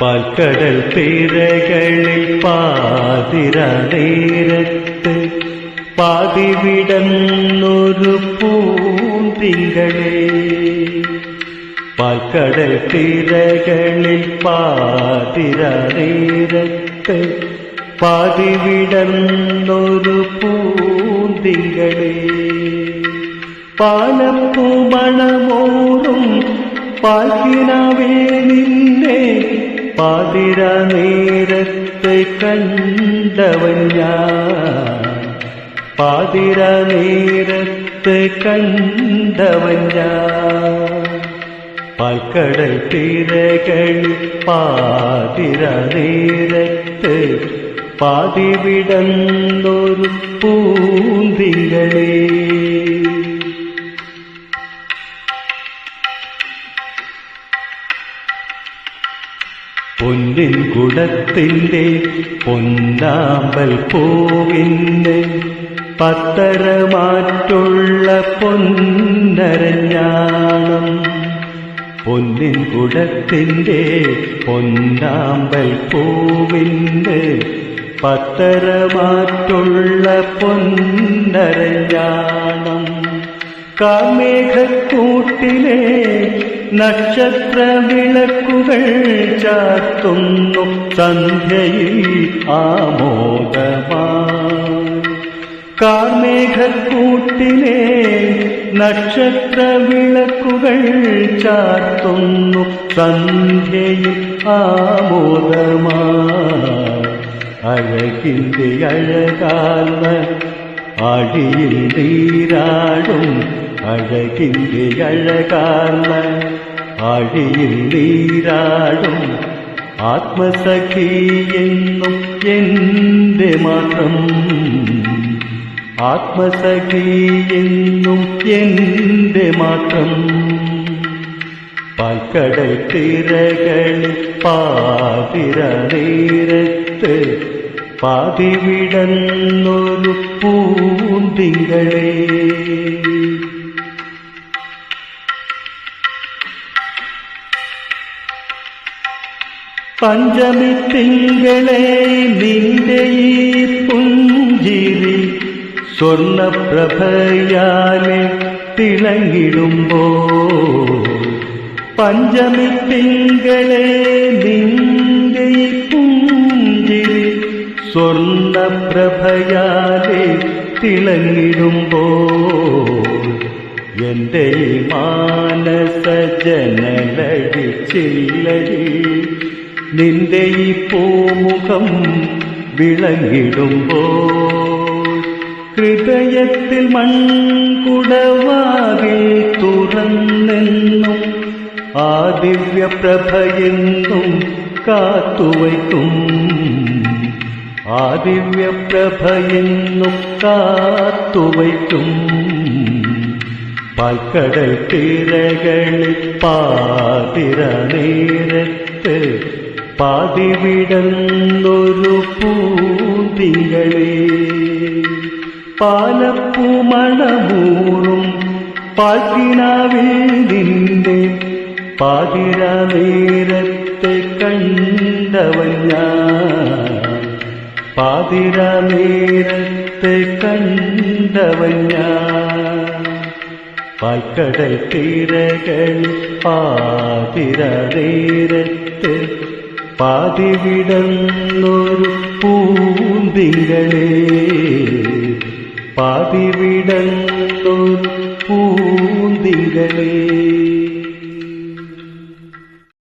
പാൽക്കടൽ തീരകളിൽ പാതിര നേരത്ത് പാതിവിടന്നൊരു പൂന്തിങ്കളെ. പാൽക്കടൽ തീരകളിൽ പാതിര നേരത്ത് പാതിവിടന്നൊരു പൂന്തിങ്കളെ. പാലപ്പൂമണമോറും പാൽക്കിനാവേ നിന്നെ പാതിര നേരത്തെ കണ്ടവൻ ഞാൻ. പാതിര നേരത്തെ കണ്ടവൻ ഞാൻ. പാൽക്കടൽ തീരകളിൽ പാതിര നേരത്ത് പാതിവിടന്നൊരു പൂന്തികളേ. പൊന്നിൻ കുടത്തിന്റെ പൊന്നാമ്പൽ പൂവിന്റെ പത്തരമാറ്റുള്ള പൊന്നരഞ്ഞാണം. പൊന്നിൻ കുടത്തിന്റെ പൊന്നാമ്പൽ പൂവിന്റെ പത്തരമാറ്റുള്ള പൊന്നരഞ്ഞാണം. കാമേഘക്കൂട്ടിലെ നക്ഷത്ര വിളക്കുകൾ ചാർത്തുന്നു സന്ധ്യയിൽ ആമോദമായി കാർമേഘക്കൂട്ടിലെ നക്ഷത്ര വിളക്കുകൾ ചാർത്തുന്നു സന്ധ്യയിൽ ആമോദമായി അഴകിൻ്റെ അഴകാർന്ന ആഴിയിൽ നീരാടും അഴകിന്റെ അഴകാർന്ന ആഴിയിൽ നീരാടും ആത്മസഖിയെന്നും എന്റെ മാത്രം. ആത്മസഖിയെന്നും എന്റെ മാത്രം. പാൽക്കടൽ തിരകളിൽ പാതിര നേരത്ത് പാതിവിടന്നൊരു പൂന്തിങ്കളേ. പഞ്ചമി തിങ്കളെ നിന്റെ ഈ പുഞ്ചിരി സ്വർണപ്രഭയാലെ തിളങ്ങിടുമ്പോ. പഞ്ചമി തിങ്കളെ നിന്റെ ഈ പുഞ്ചിരി സ്വർണപ്രഭയാലെ തിളങ്ങിടുമ്പോ. എന്റെ ഈ ചില്ലരി നിന്റെ ഈ പൂമുഖം വിളങ്ങിടുമ്പോ ഹൃദയത്തിൽ മൺകുടവാകെ തുറന്നെന്നും ആ ദിവ്യപ്രഭയെന്നും കാത്തുവയ്ക്കും. ആ ദിവ്യപ്രഭയെന്നും കാത്തുവയ്ക്കും. പാൽക്കടൽ തീരകളിൽ പാതിര നേരത്ത് പാതിവിടന്നൊരു പൂന്തികളെ. പാലപ്പൂമണമൂറും പാൽക്കിനാവിൽ നിന്റെ പാതിര നേരത്തെ കണ്ടവൻ ഞാൻ. പാതിര നേരത്തെ കണ്ടവൻ ഞാൻ. പാൽക്കടൽ തീരകളിൽ പാതിര നേരത്ത് പാതിവിടന്നൊരു പൂന്തികളെ പാതിവിടന്നൊരു പൂന്തികളേ